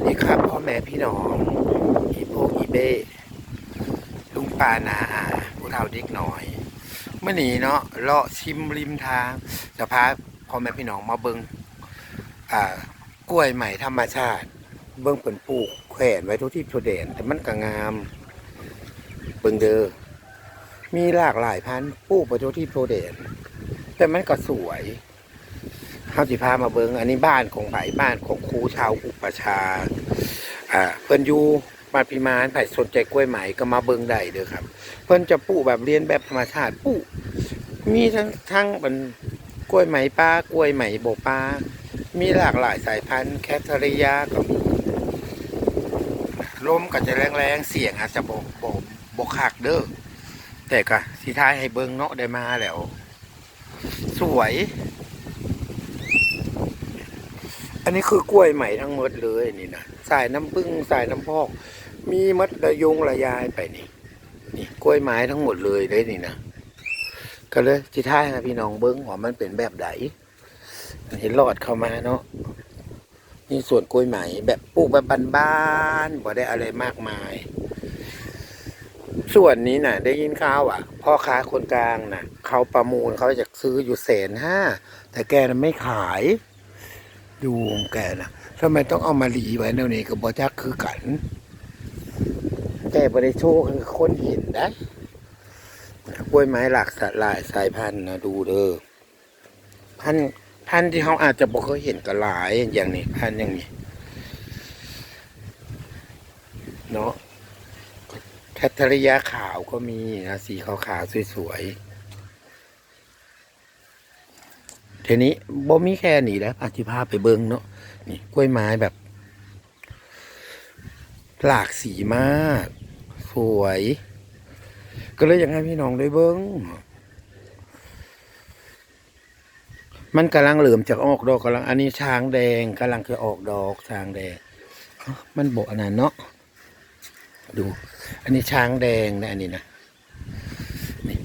วัสดีครับพ่อแม่พี่น้องอีโพกอีเบ้ลุงปานาอาผู้เฒ่าเด็กหน่อยเมื่อนี้เนาะเลาะชิมริมทางจะพาพ่อแม่พี่น้องมาเบิงอ่ากล้วยใหม่ธรรมชาติ เบิ้งเปิ่นปลูกแขวนไว้ทุกที่ทุเด่นแต่มันก็งามเบิงเดอมีหลากหลายพันธุ์ปลูกไปทุกที่ทุกเด่นแต่มันก็สวย เขาสิพามาเบิงอันนี้บ้านของไผ่บ้านของครูชาวอุปชา อ่าเพิ่นอยู่บ้านพิมานไผ่สนใจกล้วยไหมก็มาเบิงได้เด้อครับ เพิ่นจะปลูกแบบเรียนแบบธรรมชาติปลูกมีทั้งทั้งเป็นกล้วยไหมป้ากล้วยไหมโบป้ามีหลากหลายสายพันธุ์แคทริยาก็มีลมก็จะแรงๆเสียงอาจจะบกบกบกคักเด้อแต่ก็สิท้ายให้เบิงเนาะได้มาแล้ว สวย อันนี้คือกล้วยใหม่ทั้งหมดเลยนี่นะสายน้ำผึ้งสายน้ำพอก มีมัดระยงระยายไปนี่ นี่กล้วยไม้ทั้งหมดเลยเลยนี่นะก็เลยที่ท้ายนะพี่น้องเบิ้งว่ามันเป็นแบบไหนเห็นรอดเข้ามาเนาะนี่ส่วนกล้วยไหมแบบปลูกแบบบ้านๆบ่ได้อะไรมากมาย ส่วนนี้น่ะ ได้ยินข่าวอะ พ่อค้าคนกลางน่ะ เขาประมูลเขาจะซื้ออยู่แสนห้าแต่แกไม่ขาย ดูของแกนะทำไมต้องเอามาหลีไว้แนวนี้กับบอจักคือกัน แกบริโชคคือคนเห็นได้กล้วยไม้หลากสลายสายพันธุ์นะดูเด้อพันพันที่เขาอาจจะบอกเคยเห็นก็หลายอย่างนี้พันอย่างนี้เนาะแคทริยาขาวก็มีนะสีขาวๆสวยๆ ทีนี้บ่มีแค่นี้แล้วอธิภาพไปเบิงเนาะนี่กล้วยไม้แบบ หลากสีมาก สวย ก็เลยอยากให้พี่น้องได้เบิงมันกำลังเหลื่อมจากออกดอกกำลัง อันนี้ช้างแดงกำลังจะออกดอกช้างแดงมันโบอันนั้นเนาะดู อันนี้ช้างแดงนะอันนี้นะนี่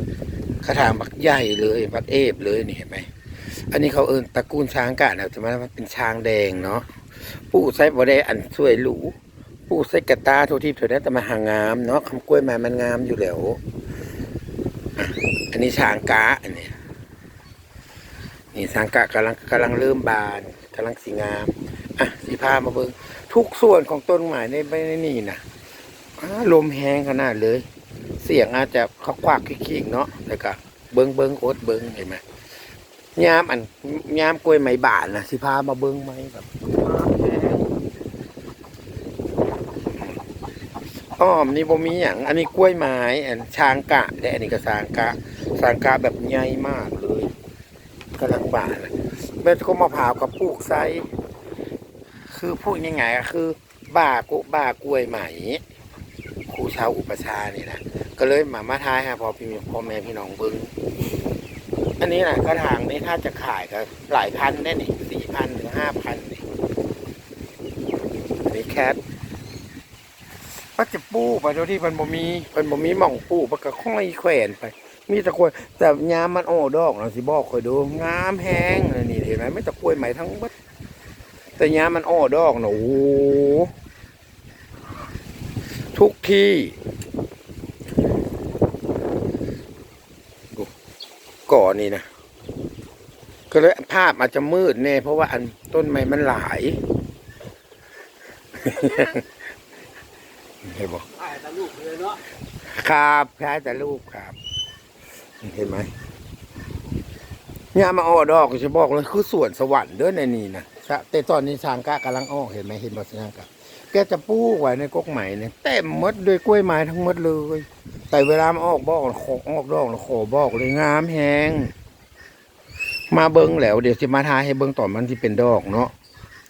กระถางบักใหญ่เลยบักเอฟเลยนี่เห็นไหม อันนี้เขาเอินตระกูลช้างกะนะจะมาเป็นช้างแดงเนาะปู่ใส่บ่ได้อันสวยหรูปู่ใส่กระตาทุกที่ทุกนั้นแต่มาหางามเนาะคำกล้วยมามันงามอยู่แล้วอันนี้ช้างกะอันนี้นี่ช้างกะกำลังกำลังเริ่มบานกำลังสีงามอะสีพามาเบิ่งทุกส่วนของต้นไม้ในใบนี่นะลมแห้งขนาดเลย เสียงอาจจะเขาควักคิกๆเนาะแต่ก็เบิ้งเบิ้งโอดเบิ้งเห็นไหม ยามอันยามกล้วยไม้บานนะสิพามาเบิ้งไหมแบบอ้อมนี่บ่มีอย่างอันนี้กล้วยไม้อันช้างกะแต่อันนี้ก็สางกะสางกะแบบใหญ่มากเลยกำลังบานเม็ดก็มะพร้าวกับปลูกไซคือพูดยังไงก็คือ บ้ากุบ้ากล้วยไหมครูชาวอุปชานี่นะก็เลยมามาทายฮะพอพี่พ่อแม่พี่น้องเบิ้ง อันนี้นะกระถางนี้ถ้าจะขายก็หลายพันได้นี่สี่พันถึงห้าพันนี่อันนี้แคทปักจะปูไปโดยที่มันบ่มีมันบ่มีหม่องปูมันก็ค่อยแขวนไป มีแตะกล้วยแต่ยามมันโอ้ดอกเราสิบอกคอยดูงามแห้งอันนี่เห็นไหมไม่ตะกล้วยใหม่ทั้งหมดแต่ยามมันโอ้ดอกนะโอ้โหทุกที่ ก่อนนี่นะก็เลยภาพอาจจะมืดแน่เพราะว่าอันต้นไม้มันหลายเห็นบอกถ่ายตะลูกเลยเนาะครับคล้ายแต่ลูกครับ เห็นไหมเนี่ยมาออดอกจะบอกเลยคือสวนสวรรค์เด้อในนี่นะชะแต่ตอนนี้ช้างกะกำลังออกเห็นไหมเห็นบอช้างกะ แกจะปลูกไว้ในกกใหม่เนี่ยเต็มหมดด้วยกล้วยไม้ทั้งหมดเลย แต่เวลามันออกบอกขอออกดอกขอบอกเลยงามแหงมาเบิ้งแล้วเดี๋ยวจะมาทายให้เบิ้งต่อมันที่เป็นดอกเนาะ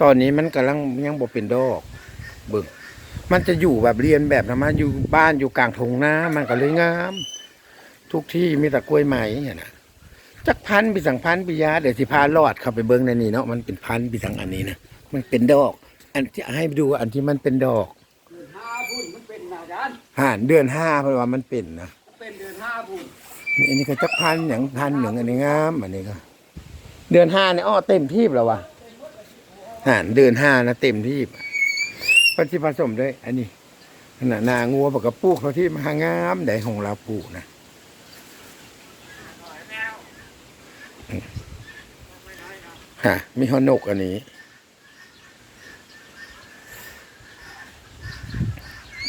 ตอนนี้มันกำลังยังบ่เป็นดอก เบิ้งมันจะอยู่แบบเรียนแบบนะมาอยู่บ้านอยู่กลางทงนามันก็เลยงาม ทุกที่มีแต่กล้วยไม้เนี่ยนะจักพันปีสังพันปียาเดี๋ยวสิพาลอดเข้าไปเบิ้งในนี่เนาะมันเป็นพันปีสังอันนี้นะมันเป็นดอก อันที่ให้ดูอันที่มันเป็นดอกเดือนห้าพุ่นมันเป็นอาจารย์ห่านเดือนห้าเพราะว่ามันเป็นนะเป็นเดือนห้าพุ่นนี่อันนี้ก็จักพันอย่างพันหนึ่งอันนี้งามอันนี้ก็ เดือนห้าเนี่ยอ้อเต็มที่แล้ววะห่านเดือนห้านะเต็มที่เพิ่นสิผสมด้วย อันนี้ขนาดนางัวบอกกับปลูกเขาที่มหางามใดของเราปลูกนะฮะมีฮอนกอันนี้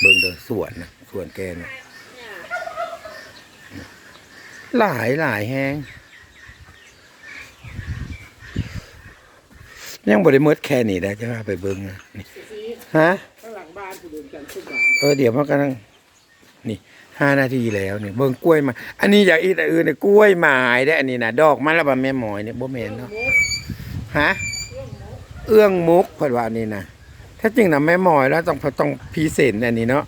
เบิ่ งเด้อสวนนะสวนแกนะหลายหลายแฮงยังบ่ได้หมดแค่นี้ได้จะพาไปเบิ่งนะนี่ฮะเออเดี๋ยวมันกำลังนี่ห้านาทีแล้วนี่เบิ่งกล้วยมา อันนี้อยากอีกแต่อื่นเนี่ยกล้วยไม้ได้ อันนี้นะดอกมันแล้วบ่แม่หมอยเนี่ยบ่แม่นเนาะฮะเอื้องมุกเพิ่นว่านนี้นะ ถ้าจริงนะแม่หมอยแล้วต้องต้องพีเซนต์อันนี้เนาะ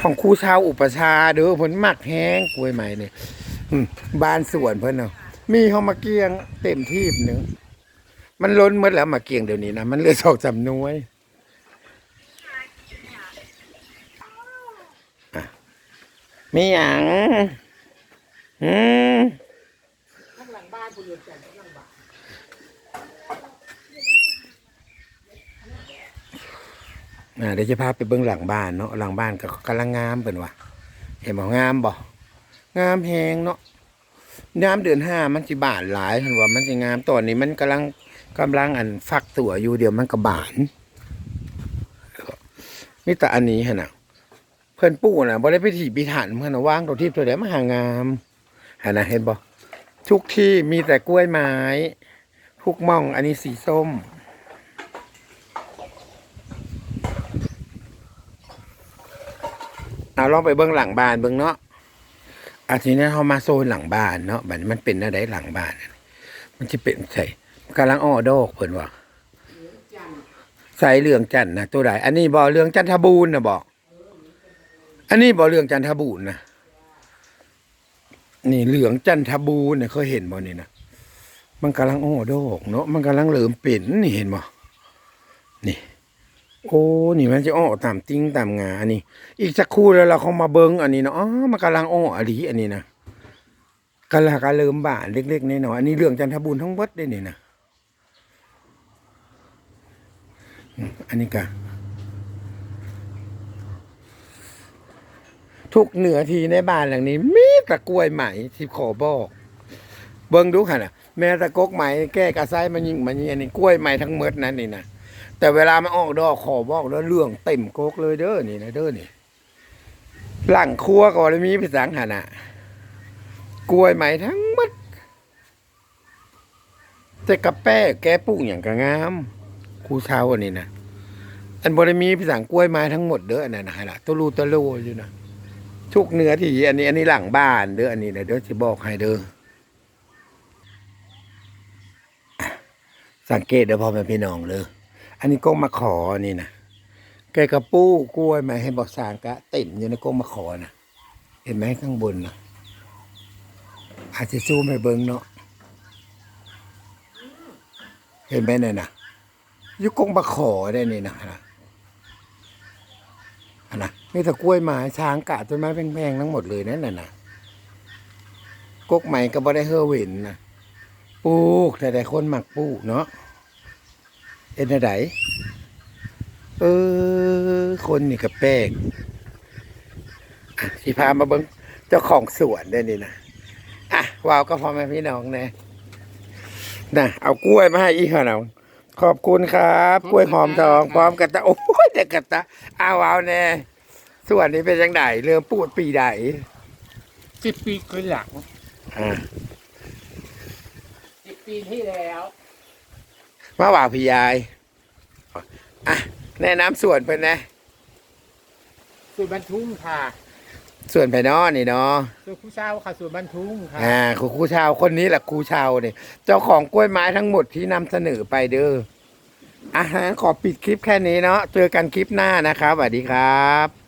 ของครูชาวอุปชาเด้อเพิ่นมักแห้งกล้วยไม้นี่อืมบ้านสวนเพิ่นเนาะมีเฮามาเกียงเต็มที่หนึ่งมันล้นหมดแล้วมาเกียงเดี๋ยวนี้นะมันเหลือสองสามน่วยมีหยังอืมข้างหลังบ้านผู้เดินกันข้างหลังบ้าน อ่าเดี๋ยวจะพาไปเบื้องหลังบ้านเนาะหลังบ้านก็กำลังงามเป็นวะเห็นบ่งามบ่งามแหงเนาะน้ำเดือนห้ามันสิบานหลายเห็นว่ามันสิงามตอนนี้มันกำลังกำลังอันฟักตัวอยู่เดี๋ยวมันก็บานนี่แต่อันนี้ฮะนะเพื่อนปู่น่ะบ่ได้ไปถีบไปฐานเพื่อนนะว่างตัวที่ตัวเดียวมาหางามฮะนะเห็นบ่ทุกที่มีแต่กล้วยไม้ทุกม่องอันนี้สีส้ม เอาลองไปเบื้องหลังบ้านเบื้องเนาะอาทีนี้เขามาโซนหลังบ้านเนาะบัดมันเป็นอะไรหลังบ้าน มันจะเป็นใส่กำลังอ้อดอกเพิ่นว่าใส่เหลืองจันต์นะตัวใดอันนี้บ่เหลืองจันทบูรณ์นะบอกอันนี้บ่เหลืองจันทบูรณ์นะนี่เหลืองจันทบูรณ์เนี่ยเคยเห็นบ่นี่นะมันกำลังอ้อดอกเนาะมันกำลังเหลิมเป็นนี่เห็นบ่นี่ โอ้ นี่มันจะอ้อตามติ้งตามงาอันนี้ อีกสักครู่แล้วเราเขามาเบิ้งอันนี้เนาะอ๋อมันกำลังอ้ออะลีอันนี้นะกำลังกำเริ่มบานเล็กๆน้อยๆอันนี้เรื่องจันทบุญทั้งหมดได้นี่นะอันนี้กะทุกเหนือทีในบ้านหลังนี้ มีแตะกล้วยใหม่ที่ขอบอกเบิ้งดูค่ะนะแม่ตะกกใหม่แก้กระไซมันยิงมันยิงอันนี้กล้วยใหม่ทั้งหมดนั่นนี่นะ แต่เวลามันออกดอกขอบอกแล้วเรื่องเต็มโกกเลยเด้อนี่นะเด้อนี่หลังครัวก็เลยมีพิสังหานอะกล้วยไหมทั้งหมดแต่กระแป้แกปลูกอย่างกระงามครูเช้าอันนี้นะอันบริมีพิสังกล้วยไม้ทั้งหมดเด้ออันนั้นนะล่ะตัวรูตัวโลอยู่นะทุกเนื้อที่อันนี้ อันนี้หลังบ้านเด้ออันนี้นะเด้อจะบอกให้เด้อสังเกตเด้อพ่อแม่พี่น้องเลย อันนี้ก้งมาขอนี่นะแกกระปู้กล้วยมาให้บอกสางกะเต็มอยู่ในก้งมาขอนะเห็นไหมข้างบนนะอาจจะซูมให้เบิ้งเนาะเห็นไหมเนี่ยนะยุกงมาขอได้นี่นะนะอันนะนี่แต่กล้วยไม้ช้างกะต้นไม้แพงๆทั้งหมดเลยนั่นน่ะนะกกใหม่ก็บ่ได้เฮอเวนนะปลูกแต่แต่คนหมักปลูกเนาะ เอ็นอะไรเออ คนนี่ก็แป้งอะสิพามาเบิ้งเจ้าของสวนได้นี่นะอะว้าวก็พอแม่พี่น้องแน่นะเอากล้วยมาให้อีกค่ะน้องขอบคุณครับ กล้วยหอมทอง พร้อมกระตะโอ้ยแต่กระตะอ้าวว้าวแน่ส่วนนี้เป็นยังไงเริ่มปูดปีใดสิบปีขึ้นหลังอ่าสิบปีที่แล้ว มาว่าพี่ยายอะแนะนำส่วนเป็นนะส่วนบรรทุงค่ะ ส่วนภายนอกนี่เนาะส่วนผู้เช่าค่ะส่วนบรรทุงค่ะอ่าครูครูชาวคนนี้แหละครูชาวเนี่ยเจ้าของกล้วยไม้ทั้งหมดที่นำเสนอไปเด้ออะงั้นขอปิดคลิปแค่นี้เนาะเจอกันคลิปหน้านะครับสวัสดีครับ